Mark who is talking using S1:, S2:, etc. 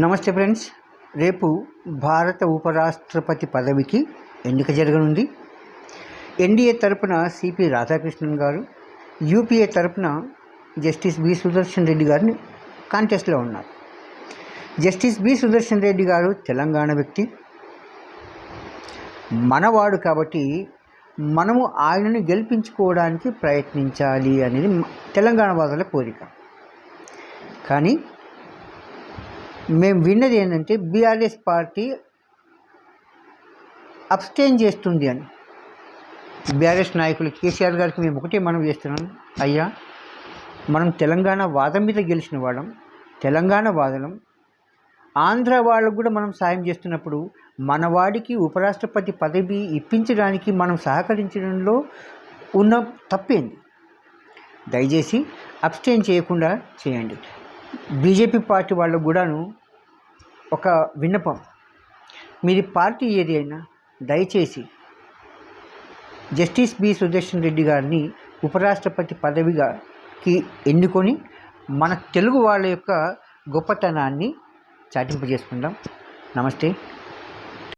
S1: నమస్తే ఫ్రెండ్స్. రేపు భారత ఉపరాష్ట్రపతి పదవికి ఎన్నిక జరగనుంది. ఎన్డీఏ తరపున సిపి రాధాకృష్ణన్ గారు యూపీఏ తరపున జస్టిస్ బి సుదర్శన్ రెడ్డి గారిని కాంటెస్ట్లో ఉన్నారు. జస్టిస్ బి సుదర్శన్ రెడ్డి గారు తెలంగాణ వ్యక్తి. మనవాడు కాబట్టి మనము ఆయనను గెలిపించుకోవడానికి ప్రయత్నించాలి అనేది తెలంగాణ వాదుల కోరిక. కానీ మేము విన్నది ఏంటంటే బీఆర్ఎస్ పార్టీ అబ్స్టైన్ చేస్తుంది అని. బీఆర్ఎస్ నాయకులు కేసీఆర్ గారికి మేము ఒకటే మనం చేస్తున్నాం. అయ్యా మనం తెలంగాణ వాదం మీద గెలిచిన వాళ్ళం తెలంగాణ వాదనం. ఆంధ్ర వాళ్ళకు కూడా మనం సాయం చేస్తున్నప్పుడు మన వాడికి ఉపరాష్ట్రపతి పదవి ఇప్పించడానికి మనం సహకరించడంలో ఉన్న తప్పేంది. దయచేసి అబ్స్టైన్ చేయకుండా చేయండి. బీజేపీ పార్టీ వాళ్ళకు కూడాను ఒక విన్నపం. మీది పార్టీ ఏది అయినా దయచేసి జస్టిస్ బి సుదర్శన్ రెడ్డి గారిని ఉపరాష్ట్రపతి పదవిగాకి ఎన్నుకొని మన తెలుగు వాళ్ళ యొక్క గొప్పతనాన్ని చాటింపజేసుకుందాం. నమస్తే.